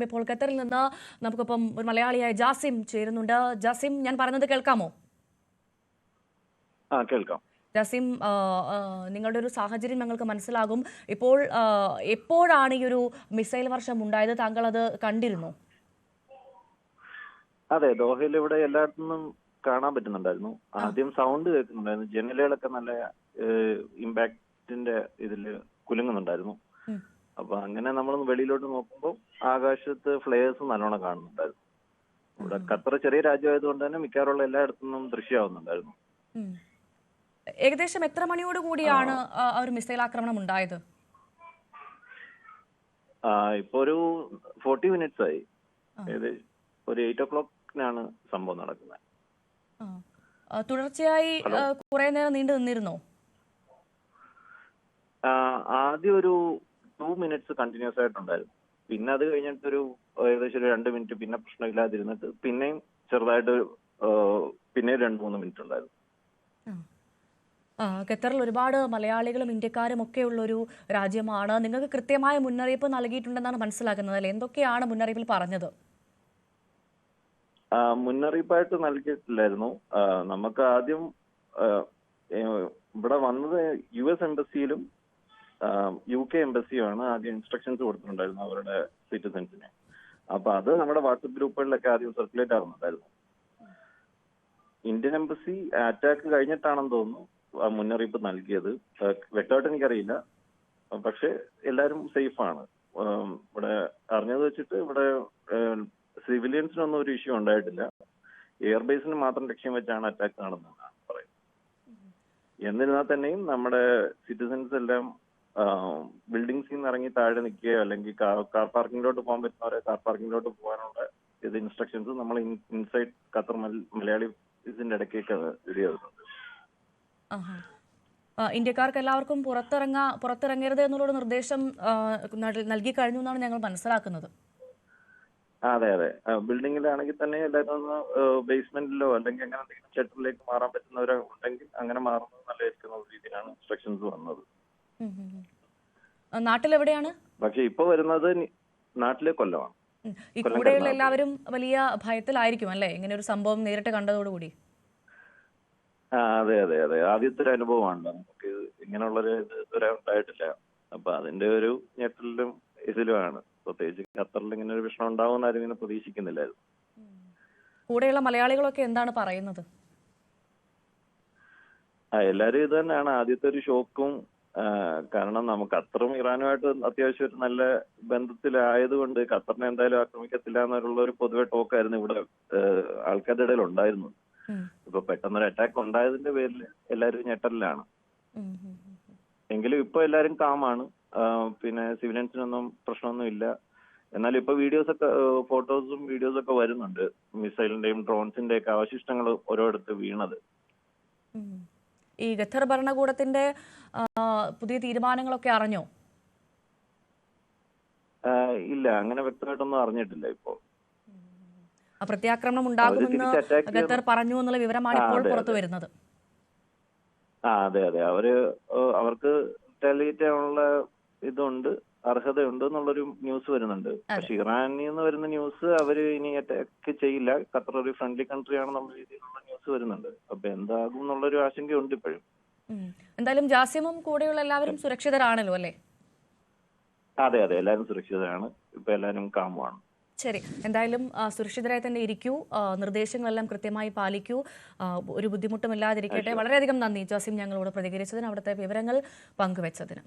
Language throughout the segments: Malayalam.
ഇപ്പോൾ ഖത്തറിൽ നിന്ന് നമുക്കിപ്പം ഒരു മലയാളിയായ ജാസിം ചേരുന്നുണ്ട്. ജാസിം ഞാൻ പറയുന്നത് കേൾക്കാമോ? ആ കേൾക്കാം. ജാസിം നിങ്ങളുടെ ഒരു സാഹചര്യം ഞങ്ങൾക്ക് മനസ്സിലാകും. ഇപ്പോൾ എപ്പോഴാണ് ഈ ഒരു മിസൈൽ വർഷം ഉണ്ടായത്? താങ്കൾ അത് കണ്ടിരുന്നു? അതെ ദോഹയിൽ ഇവിടെ എല്ലായിടത്തുനിന്നും കാണാൻ പറ്റുന്നുണ്ടായിരുന്നു. ആദ്യം സൗണ്ട് കേൾക്കുന്നുണ്ടായിരുന്നു. ജനലുകളൊക്കെ നല്ല ഇമ്പാക്റ്റിന്റെ ഇതിൽ കുലുങ്ങുന്നുണ്ടായിരുന്നു. അപ്പൊ അങ്ങനെ നമ്മൾ വെളിയിലോട്ട് നോക്കുമ്പോൾ ആകാശത്ത് ഫ്ലെയേഴ്സ് നല്ലോണം കാണുന്നുണ്ടായിരുന്നു. ഇവിടെ ഖത്തർ ചെറിയ രാജ്യമായതുകൊണ്ട് തന്നെ മിക്കവാറുള്ള എല്ലായിടത്തുനിന്നും ദൃശ്യമാവുന്നുണ്ടായിരുന്നു. ഉം. ഏകദേശം എത്ര മണിയോട് കൂടിയാണ് ആ. ആ ഒരു മിസൈൽ ആക്രമണം ഉണ്ടായത്? ആ ഇപ്പൊ ഒരു ഫോർട്ടി മിനിറ്റ്സ് ആയി. ഏകദേശം ഒരു എയ്റ്റ് ഒ ക്ലോക്കിനാണ് സംഭവം നടക്കുന്നത്. തുടർച്ചയായി. കുറെ നേരം നീണ്ടു നിന്നിരുന്നോ? ആദ്യം ഒരു ടു മിനിറ്റ്സ് കണ്ടിന്യൂസ് ആയിട്ടുണ്ടായിരുന്നു. പിന്നെ അത് കഴിഞ്ഞിട്ട് ഒരു ഏകദേശം ഒരു രണ്ട് മിനിറ്റ് പിന്നെ പ്രശ്നമില്ലാതിരുന്നിട്ട് പിന്നെയും ചെറുതായിട്ട് പിന്നെ രണ്ട് മൂന്ന് മിനിറ്റ് ഉണ്ടായിരുന്നു. ഖത്തറിൽ ഒരുപാട് മലയാളികളും ഇന്ത്യക്കാരും ഒക്കെ ഉള്ള ഒരു രാജ്യമാണ്. നിങ്ങൾക്ക് കൃത്യമായ മുന്നറിയിപ്പ് നൽകിയിട്ടുണ്ടെന്നാണ് മനസ്സിലാക്കുന്നത് അല്ലെ? എന്തൊക്കെയാണ് മുന്നറിയിപ്പിൽ പറഞ്ഞത്? മുന്നറിയിപ്പായിട്ട് നൽകിയിട്ടില്ലായിരുന്നു. നമുക്ക് ആദ്യം ഇവിടെ വന്നത് യു എസ് എംബസിയിലും യു കെ എംബസിയുമാണ് ആദ്യം ഇൻസ്ട്രക്ഷൻസ് കൊടുത്തിട്ടുണ്ടായിരുന്നത് അവരുടെ സിറ്റിസൺസിന് അപ്പൊ അത് നമ്മുടെ വാട്സപ്പ് ഗ്രൂപ്പുകളിലൊക്കെ ആദ്യം സർക്കുലേറ്റ് ആവുന്നുണ്ടായിരുന്നു. ഇന്ത്യൻ എംബസി അറ്റാക്ക് കഴിഞ്ഞിട്ടാണെന്ന് തോന്നുന്നു മുന്നറിയിപ്പ് നൽകിയത്. വ്യക്തമായിട്ട് എനിക്കറിയില്ല. പക്ഷെ എല്ലാരും സേഫാണ്. ആണ് ഇവിടെ അറിഞ്ഞത് വെച്ചിട്ട് ഇവിടെ സിവിലിയൻസിനൊന്നും ഒരു ഇഷ്യൂ ഉണ്ടായിട്ടില്ല. എയർബേസിന് മാത്രം ലക്ഷ്യം വെച്ചാണ് അറ്റാക്ക് നടന്നതെന്നാണ് പറയുന്നത്. എന്നിരുന്നാൽ തന്നെയും നമ്മുടെ സിറ്റിസൺസ് എല്ലാം ബിൽഡിംഗ്സിൽ നിന്ന് ഇറങ്ങി താഴെ നിൽക്കുകയോ അല്ലെങ്കിൽ കാർ പാർക്കിങ്ങിലോട്ട് പോകാൻ പറ്റുന്നവരെ കാർ പാർക്കിങ്ങിലോട്ട് പോകാനുള്ള ഇത് ഇൻസ്ട്രക്ഷൻസ് നമ്മൾ ഇൻസൈഡ് ഖത്തർ മലയാളി ഇതിന്റെ ഇടയ്ക്കൊക്കെ ചെയ്തിട്ടുണ്ട് ഇന്ത്യക്കാർക്ക് എല്ലാവർക്കും പുറത്തിറങ്ങാ പുറത്തിറങ്ങരുത് എന്നുള്ള നിർദ്ദേശം നൽകി കഴിഞ്ഞു എന്നാണ് ഞങ്ങൾ മനസ്സിലാക്കുന്നത്. അതെ അതെ. ബിൽഡിങ്ങിലാണെങ്കിൽ തന്നെ എല്ലാവരും ഒന്ന് ബേസ്മെന്റിലോ അല്ലെങ്കിൽ അങ്ങനെ എന്തെങ്കിലും ഷട്ടറിലേക്ക് മാറാൻ പറ്റുന്നവരോ ഉണ്ടെങ്കിൽ അങ്ങനെ മാറുന്നത് നല്ലതായിരിക്കുന്ന രീതിയിലാണ് ഇൻസ്ട്രക്ഷൻസ് വന്നത്. നാട്ടിലെവിടെയാണ്? പക്ഷെ ഇപ്പൊ വരുന്നത് നാട്ടിലെ കൊല്ലമാണ്. ഈ കൂടെയുള്ള എല്ലാവരും വലിയ ഭയത്തിലായിരിക്കും അല്ലേ? ഇങ്ങനെ ഒരു സംഭവം നേരിട്ട് കണ്ടതോടുകൂടി അതെ അതെ അതെ. ആദ്യത്തെ ഒരു അനുഭവമാണ് നമുക്ക് ഇങ്ങനെയുള്ള ഇങ്ങനെയുള്ളൊരു ഇത് ഇതുവരെ ഉണ്ടായിട്ടില്ല. അപ്പൊ അതിന്റെ ഒരു ഞെട്ടലിലും ഇതിലുമാണ്. പ്രത്യേകിച്ച് ഖത്തറിൽ ഇങ്ങനെ ഒരു വിഷണം ഉണ്ടാവുമെന്ന് ആരും ഇങ്ങനെ പ്രതീക്ഷിക്കുന്നില്ലായിരുന്നു. കൂടെയുള്ള മലയാളികളൊക്കെ എന്താണ് പറയുന്നത്? ആ എല്ലാരും ഇത് തന്നെയാണ്. ആദ്യത്തെ ഒരു ഷോക്കും കാരണം നമുക്ക് ഖത്തറും ഇറാനുമായിട്ട് അത്യാവശ്യം ഒരു നല്ല ബന്ധത്തിലായതുകൊണ്ട് ഖത്തറിനെ എന്തായാലും ആക്രമിക്കത്തില്ല എന്നുള്ള ഒരു പൊതുവെ ടോക്കായിരുന്നു ഇവിടെ ആൾക്കാരുടെ ഇടയിൽ ഉണ്ടായിരുന്നത് ഇപ്പൊ പെട്ടെന്നൊരു അറ്റാക്ക് ഉണ്ടായതിന്റെ പേരിൽ എല്ലാവരും ഞെട്ടലിലാണ്. എങ്കിലും ഇപ്പൊ എല്ലാരും കാമാണ്. പിന്നെ സിവിലിയൻസിനൊന്നും പ്രശ്നമൊന്നും ഇല്ല. എന്നാൽ ഇപ്പൊ വീഡിയോസ് ഒക്കെ ഫോട്ടോസും വീഡിയോസും ഒക്കെ വരുന്നുണ്ട്. മിസൈലിന്റെയും ഡ്രോൺസിന്റെ ഒക്കെ അവശിഷ്ടങ്ങൾ ഓരോയിടത്ത് വീണത്. ഈ ഖത്തർ ഭരണകൂടത്തിന്റെ പുതിയ തീരുമാനങ്ങളൊക്കെ അറിഞ്ഞോ? ഇല്ല അങ്ങനെ വ്യക്തമായിട്ടൊന്നും അറിഞ്ഞിട്ടില്ല ഇപ്പോ പ്രത്യാക്രമണം ഉണ്ടാകുമെന്ന് ഖത്തർ പറഞ്ഞു എന്നുള്ള വിവരമാണ് ഇപ്പോൾ പുറത്തു വരുന്നത്. ആ അതെ അതെ. അവർ അവർക്ക് ടെലിറ്റ് ചെയ്യാനുള്ള ഇതുണ്ട് അർഹതയുണ്ട് എന്നുള്ളൊരു ന്യൂസ് വരുന്നുണ്ട്. പക്ഷെ ഇറാനിൽ നിന്ന് വരുന്ന ന്യൂസ് അവർ ഇനി അറ്റാക്ക് ചെയ്യില്ല. ഖത്തർ ഒരു ഫ്രണ്ട്ലി കൺട്രി ആണെന്നുള്ള രീതിയിലുള്ള ന്യൂസ് വരുന്നുണ്ട്. അപ്പൊ എന്താകും എന്നുള്ളൊരു ആശങ്കയുണ്ട് ഇപ്പോഴും. എന്തായാലും ജാസ്യമും കൂടെയുള്ള എല്ലാവരും സുരക്ഷിതരാണല്ലോ അല്ലേ? അതെ അതെ. എല്ലാവരും സുരക്ഷിതരാണ്. ഇപ്പൊ എല്ലാവരും കാമുമാണ് ശരി. എന്തായാലും സുരക്ഷിതരായി തന്നെ ഇരിക്കൂ. നിർദ്ദേശങ്ങളെല്ലാം കൃത്യമായി പാലിക്കൂ. ഒരു ബുദ്ധിമുട്ടും ഇല്ലാതിരിക്കട്ടെ വളരെയധികം നന്ദി. ജോസിം ഞങ്ങളോട് പ്രതികരിച്ചതിന് അവിടുത്തെ വിവരങ്ങൾ പങ്കുവച്ചതിന്.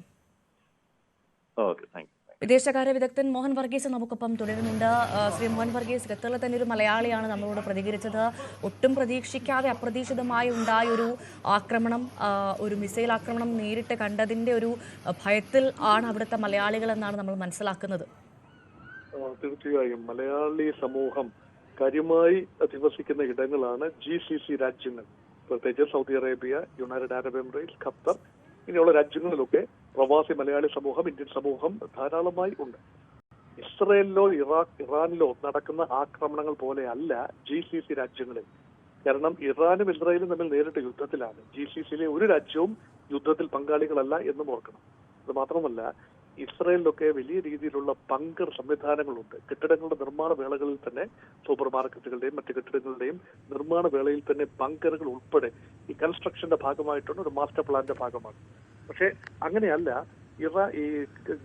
ഓക്കെ. താങ്ക് വിദേശകാര്യ വിദഗ്ധൻ മോഹൻ വർഗീസ് നമുക്കൊപ്പം തുടരുന്നുണ്ട്. ശ്രീ മോഹൻ വർഗീസ് ഖത്തറിലെ തന്നെ ഒരു മലയാളിയാണ് നമ്മളോട് പ്രതികരിച്ചത്. ഒട്ടും പ്രതീക്ഷിക്കാതെ അപ്രതീക്ഷിതമായി ഉണ്ടായ ഒരു ആക്രമണം ഒരു മിസൈൽ ആക്രമണം നേരിട്ട് കണ്ടതിന്റെ ഒരു ഭയത്തിൽ ആണ് അവിടുത്തെ മലയാളികൾ എന്നാണ് നമ്മൾ മനസ്സിലാക്കുന്നത്. തീർച്ചയായും മലയാളി സമൂഹം കാര്യമായി അധിവസിക്കുന്ന ഇടങ്ങളാണ് ജി സി സി രാജ്യങ്ങൾ. പ്രത്യേകിച്ച് Saudi Arabia United Arab Emirates Qatar ഇങ്ങനെയുള്ള രാജ്യങ്ങളിലൊക്കെ പ്രവാസി മലയാളി സമൂഹം ഇന്ത്യൻ സമൂഹം ധാരാളമായി ഉണ്ട്. ഇസ്രയേലിലോ ഇറാഖ് ഇറാനിലോ നടക്കുന്ന ആക്രമണങ്ങൾ പോലെയല്ല ജി സി സി രാജ്യങ്ങളിൽ. കാരണം ഇറാനും ഇസ്രായേലും തമ്മിൽ നേരിട്ട് യുദ്ധത്തിലാണ്. ജി സി സിയിലെ ഒരു രാജ്യവും യുദ്ധത്തിൽ പങ്കാളികളല്ല എന്നും ഓർക്കണം. അത് മാത്രമല്ല ഇസ്രയേലിലൊക്കെ വലിയ രീതിയിലുള്ള പങ്കർ സംവിധാനങ്ങളുണ്ട്. കെട്ടിടങ്ങളുടെ നിർമ്മാണ വേളകളിൽ തന്നെ സൂപ്പർ മാർക്കറ്റുകളുടെയും മറ്റ് കെട്ടിടങ്ങളുടെയും നിർമ്മാണ വേളയിൽ തന്നെ ബങ്കറുകൾ ഉൾപ്പെടെ ഈ കൺസ്ട്രക്ഷന്റെ ഭാഗമായിട്ടുള്ള ഒരു മാസ്റ്റർ പ്ലാന്റെ ഭാഗമാണ്. പക്ഷേ അങ്ങനെയല്ല. ഇവ ഈ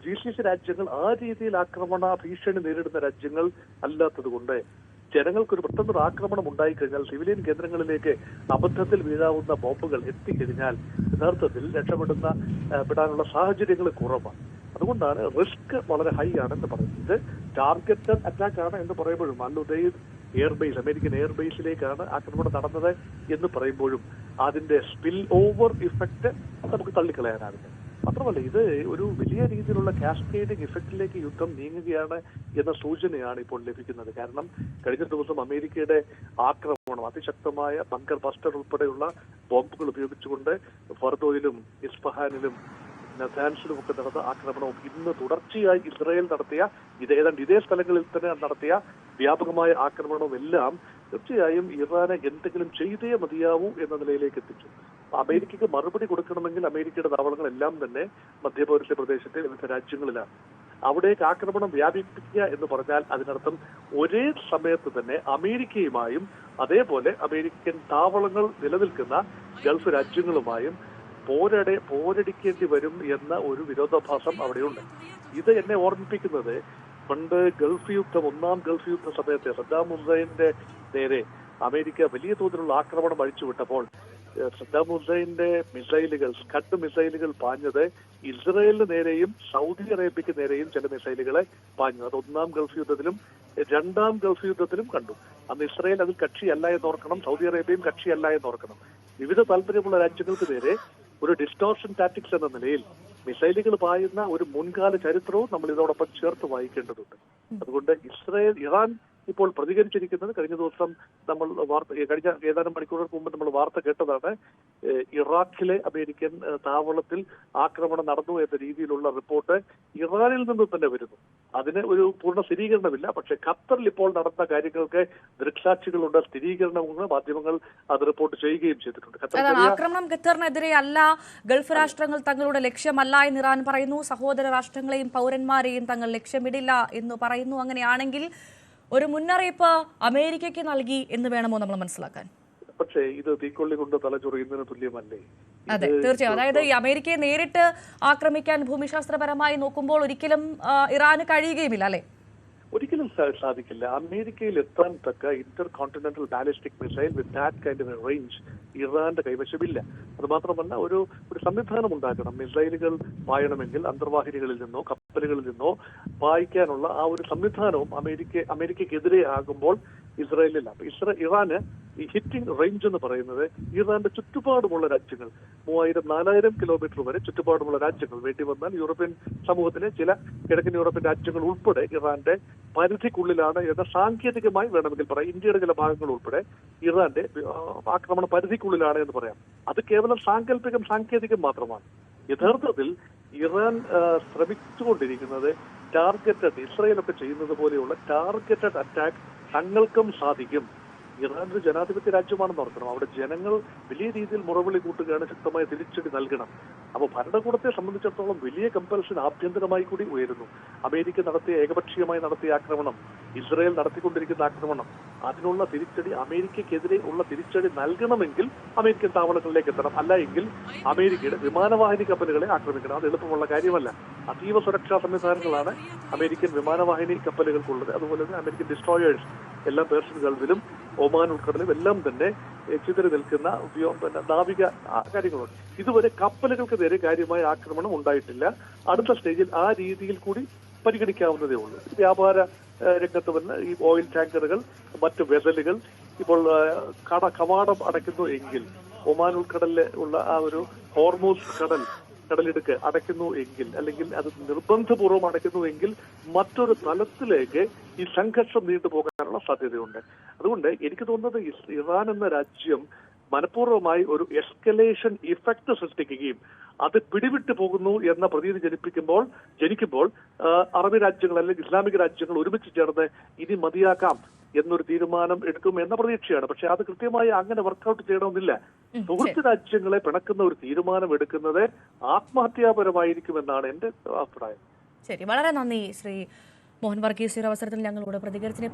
ജി സി സി രാജ്യങ്ങൾ ആ രീതിയിൽ ആക്രമണ ഭീഷണി നേരിടുന്ന രാജ്യങ്ങൾ അല്ലാത്തത് കൊണ്ട് ജനങ്ങൾക്ക് ഒരു പെട്ടെന്നൊരു ആക്രമണം ഉണ്ടായിക്കഴിഞ്ഞാൽ സിവിലിയൻ കേന്ദ്രങ്ങളിലേക്ക് അബദ്ധത്തിൽ വീഴാവുന്ന ബോംബുകൾ എത്തിക്കഴിഞ്ഞാൽ യഥാർത്ഥത്തിൽ രക്ഷപ്പെടുന്ന പെടാനുള്ള സാഹചര്യങ്ങൾ കുറവാണ്. അതുകൊണ്ടാണ് റിസ്ക് വളരെ ഹൈ ആണെന്ന് പറയുന്നത്. ഇത് ടാർഗറ്റഡ് അറ്റാക്ക് ആണ് എന്ന് പറയുമ്പോഴും അല്ലുദൈദ് എയർബേസ് അമേരിക്കൻ എയർബേസിലേക്കാണ് ആക്രമണം നടന്നത് എന്ന് പറയുമ്പോഴും അതിന്റെ സ്പിൽ ഓവർ ഇഫക്റ്റ് നമുക്ക് തള്ളിക്കളയാനാവില്ല. മാത്രമല്ല ഇത് ഒരു വലിയ രീതിയിലുള്ള കാസ്കേഡിംഗ് ഇഫക്റ്റിലേക്ക് യുദ്ധം നീങ്ങുകയാണ് എന്ന സൂചനയാണ് ഇപ്പോൾ ലഭിക്കുന്നത്. കാരണം കഴിഞ്ഞ ദിവസം അമേരിക്കയുടെ ആക്രമണം അതിശക്തമായ ബങ്കർ ബസ്റ്റർ ഉൾപ്പെടെയുള്ള ബോംബുകൾ ഉപയോഗിച്ചുകൊണ്ട് ഫർദോയിലും ഇസ്ഫഹാനിലും നസാൻസിലും ഒക്കെ നടന്ന ആക്രമണവും ഇന്ന് തുടർച്ചയായി ഇസ്രായേൽ നടത്തിയ ഇത് ഏതാണ്ട് ഇതേ സ്ഥലങ്ങളിൽ തന്നെ നടത്തിയ വ്യാപകമായ ആക്രമണവും എല്ലാം തീർച്ചയായും ഇറാനെ എന്തെങ്കിലും ചെയ്തേ മതിയാവൂ എന്ന നിലയിലേക്ക് എത്തിച്ചു. അമേരിക്കക്ക് മറുപടി കൊടുക്കണമെങ്കിൽ അമേരിക്കയുടെ താവളങ്ങൾ എല്ലാം തന്നെ മധ്യപൗരസ്യ പ്രദേശത്തെ വിവിധ രാജ്യങ്ങളിലാണ്. അവിടേക്ക് ആക്രമണം വ്യാപിപ്പിക്കുക എന്ന് പറഞ്ഞാൽ അതിനർത്ഥം ഒരേ സമയത്ത് തന്നെ അമേരിക്കയുമായും അതേപോലെ അമേരിക്കൻ താവളങ്ങൾ നിലനിൽക്കുന്ന ഗൾഫ് രാജ്യങ്ങളുമായും പോരടെ പോരടിക്കേണ്ടി വരും എന്ന ഒരു വിരോധാഭാസം അവിടെയുണ്ട്. ഇത് എന്നെ ഓർമ്മിപ്പിക്കുന്നത് പണ്ട് ഗൾഫ് യുദ്ധം ഒന്നാം ഗൾഫ് യുദ്ധ സമയത്ത് സദ്ദാം ഹുസൈന്റെ നേരെ അമേരിക്ക വലിയ തോതിലുള്ള ആക്രമണം അഴിച്ചുവിട്ടപ്പോൾ സദ്ദാം ഹുസൈന്റെ മിസൈലുകൾ സ്കഡ് മിസൈലുകൾ പാഞ്ഞത് ഇസ്രയേലിന് നേരെയും സൗദി അറേബ്യക്ക് നേരെയും ചില മിസൈലുകളെ പാഞ്ഞു. അത് ഒന്നാം ഗൾഫ് യുദ്ധത്തിലും രണ്ടാം ഗൾഫ് യുദ്ധത്തിലും കണ്ടു. അന്ന് ഇസ്രയേൽ അതിൽ കക്ഷിയല്ല എന്ന് ഓർക്കണം സൗദി അറേബ്യയും കക്ഷിയല്ല എന്ന് ഓർക്കണം. വിവിധ താല്പര്യമുള്ള രാജ്യങ്ങൾക്ക് നേരെ ഒരു ഡിസ്റ്റോർഷൻ ടാറ്റിക്സ് എന്ന നിലയിൽ മിസൈലുകൾ പായുന്ന ഒരു മുൻകാല ചരിത്രവും നമ്മൾ ഇതോടൊപ്പം ചേർത്ത് വായിക്കേണ്ടതുണ്ട്. അതുകൊണ്ട് ഇസ്രായേൽ ഇറാൻ ഇപ്പോൾ പ്രതികരിച്ചിരിക്കുന്നത് കഴിഞ്ഞ ദിവസം നമ്മൾ വാർത്ത കഴിഞ്ഞ ഏതാനും മണിക്കൂറുകൾക്ക് മുമ്പ് നമ്മൾ വാർത്ത കേട്ടതാണ് ഇറാഖിലെ അമേരിക്കൻ താവളത്തിൽ ആക്രമണം നടന്നു എന്ന രീതിയിലുള്ള റിപ്പോർട്ട് ഇറാനിൽ നിന്ന് തന്നെ വരുന്നു. അതിന് ഒരു പൂർണ സ്ഥിരീകരണമില്ല. പക്ഷെ ഖത്തറിൽ ഇപ്പോൾ നടന്ന കാര്യങ്ങൾക്ക് ദൃക്സാക്ഷികളുണ്ട് സ്ഥിരീകരണമുണ്ട് മാധ്യമങ്ങൾ അത് റിപ്പോർട്ട് ചെയ്യുകയും ചെയ്തിട്ടുണ്ട്. ഖത്തർ ആക്രമണം ഖത്തറിനെതിരെ അല്ല ഗൾഫ് രാഷ്ട്രങ്ങൾ തങ്ങളുടെ ലക്ഷ്യമല്ല എന്ന് ഇറാൻ പറയുന്നു സഹോദര രാഷ്ട്രങ്ങളെയും പൗരന്മാരെയും തങ്ങൾ ലക്ഷ്യമിടില്ല എന്ന് പറയുന്നു. അങ്ങനെയാണെങ്കിൽ ഒരു മുന്നറിയിപ്പ് അമേരിക്കയ്ക്ക് നൽകി എന്ന് വേണമോ നമ്മൾ മനസ്സിലാക്കാൻ? പക്ഷേ ഇത് തീക്കൊള്ളി കൊണ്ട് തലചൊറിയുന്നതിന് തുല്യമല്ലേ? അതെ തീർച്ചയായും. അതായത് ഈ അമേരിക്കയെ നേരിട്ട് ആക്രമിക്കാൻ ഭൂമിശാസ്ത്രപരമായി നോക്കുമ്പോൾ ഒരിക്കലും ഇറാന് കഴിയുകയുമില്ല അല്ലെ? ഒരിക്കലും സാധിക്കില്ല. അമേരിക്കയിൽ എത്താൻ തക്ക intercontinental ballistic missile with that kind of range ഇറാന്റെ കൈവശമില്ല. അത് മാത്രമല്ല ഒരു ഒരു സംവിധാനം ഉണ്ടാക്കണം. മിസൈലുകൾ പായണമെങ്കിൽ അന്തർവാഹിനികളിൽ നിന്നോ കപ്പലുകളിൽ നിന്നോ വായിക്കാനുള്ള ആ ഒരു സംവിധാനവും അമേരിക്ക അമേരിക്കക്കെതിരെ ആകുമ്പോൾ ഇസ്രായേലിൽ അപ്പൊ ഇസ്ര ഇറാന് ഈ ഹിറ്റിംഗ് റേഞ്ച് എന്ന് പറയുന്നത് ഇറാന്റെ ചുറ്റുപാടുമുള്ള രാജ്യങ്ങൾ മൂവായിരം നാലായിരം കിലോമീറ്റർ വരെ ചുറ്റുപാടുമുള്ള രാജ്യങ്ങൾ വേണ്ടി വന്നാൽ യൂറോപ്യൻ സമൂഹത്തിലെ ചില കിഴക്കൻ യൂറോപ്യൻ രാജ്യങ്ങൾ ഉൾപ്പെടെ ഇറാന്റെ പരിധിക്കുള്ളിലാണ് എന്ന സാങ്കേതികമായി വേണമെങ്കിൽ പറയാം. ഇന്ത്യയുടെ ചില ഭാഗങ്ങൾ ഉൾപ്പെടെ ഇറാന്റെ ആക്രമണ പരിധിക്കുള്ളിലാണ് എന്ന് പറയാം. അത് കേവലം സാങ്കല്പികം സാങ്കേതികം മാത്രമാണ്. യഥാർത്ഥത്തിൽ ഇറാൻ ശ്രമിച്ചുകൊണ്ടിരിക്കുന്നത് ടാർഗറ്റഡ് ഇസ്രയേലൊക്കെ ചെയ്യുന്നത് പോലെയുള്ള ടാർഗറ്റഡ് അറ്റാക്ക് തങ്ങൾക്കും സാധിക്കും. ഇറാൻ ഒരു ജനാധിപത്യ രാജ്യമാണെന്ന് ഓർക്കണം. അവിടെ ജനങ്ങൾ വലിയ രീതിയിൽ മുറവിളി കൂട്ടുകയാണ് ശക്തമായ തിരിച്ചടി നൽകണം. അപ്പോൾ ഭരണകൂടത്തെ സംബന്ധിച്ചിടത്തോളം വലിയ കമ്പൽഷൻ ആഭ്യന്തരമായി കൂടി ഉയരുന്നു. അമേരിക്ക നടത്തിയ ഏകപക്ഷീയമായി നടത്തിയ ആക്രമണം ഇസ്രായേൽ നടത്തിക്കൊണ്ടിരിക്കുന്ന ആക്രമണം അതിനുള്ള തിരിച്ചടി അമേരിക്കക്കെതിരെ ഉള്ള തിരിച്ചടി നൽകണമെങ്കിൽ അമേരിക്കൻ താവളങ്ങളിലേക്ക് എത്തണം. അല്ല എങ്കിൽ അമേരിക്കയുടെ വിമാനവാഹിനി കപ്പലുകളെ ആക്രമിക്കണം. അത് എളുപ്പമുള്ള കാര്യമല്ല. അതീവ സുരക്ഷാ സംവിധാനങ്ങളാണ് അമേരിക്കൻ വിമാനവാഹിനി കപ്പലുകൾക്കുള്ളത്. അതുപോലെ തന്നെ അമേരിക്കൻ ഡിസ്ട്രോയേഴ്സ് എല്ലാ പേർഷ്യൻ ഗൾഫിലും ഒമാൻ ഉൾക്കടലും എല്ലാം തന്നെ ചിതറി നിൽക്കുന്ന പിന്നെ നാവിക കാര്യങ്ങളുണ്ട്. ഇതുവരെ കപ്പലുകൾക്ക് നേരെ കാര്യമായ ആക്രമണം ഉണ്ടായിട്ടില്ല. അടുത്ത സ്റ്റേജിൽ ആ രീതിയിൽ കൂടി പരിഗണിക്കാവുന്നതേ ഉള്ളൂ. വ്യാപാര രംഗത്ത് വന്ന് ഈ ഓയിൽ ടാങ്കറുകൾ മറ്റ് വെസലുകൾ ഇപ്പോൾ കട കവാടം അടയ്ക്കുന്നു എങ്കിൽ ഒമാൻ ഉൾക്കടലിലെ ഉള്ള ആ ഒരു ഹോർമോസ് കടൽ കടലിടുക്ക് അടയ്ക്കുന്നു എങ്കിൽ അല്ലെങ്കിൽ അത് നിർബന്ധപൂർവം അടയ്ക്കുന്നു എങ്കിൽ മറ്റൊരു തലത്തിലേക്ക് ഈ സംഘർഷം നീണ്ടുപോകാനുള്ള സാധ്യതയുണ്ട്. അതുകൊണ്ട് എനിക്ക് തോന്നുന്നത് ഇറാൻ എന്ന രാജ്യം മനഃപൂർവമായി ഒരു എസ്കലേഷൻ ഇഫക്റ്റ് സൃഷ്ടിക്കുകയും അത് പിടിവിട്ടു പോകുന്നു എന്ന പ്രതീതി ജനിപ്പിക്കുമ്പോൾ ജനിക്കുമ്പോൾ അറബി രാജ്യങ്ങൾ അല്ലെങ്കിൽ ഇസ്ലാമിക രാജ്യങ്ങൾ ഒരുമിച്ച് ചേർന്ന് ഇനി മതിയാക്കാം എന്നൊരു തീരുമാനം എടുക്കും എന്ന പ്രതീക്ഷയാണ്. പക്ഷെ അത് കൃത്യമായി അങ്ങനെ വർക്കൗട്ട് ചെയ്യണമെന്നില്ല. സുഹൃത്ത് രാജ്യങ്ങളെ പിണക്കുന്ന ഒരു തീരുമാനം എടുക്കുന്നത് ആത്മഹത്യാപരമായിരിക്കും എന്നാണ് എന്റെ അഭിപ്രായം. ശരി വളരെ നന്ദി ശ്രീ മോഹൻ വർഗീസ് ഈ അവസരത്തിൽ ഞങ്ങളോട് പ്രതികരിച്ചതിനെ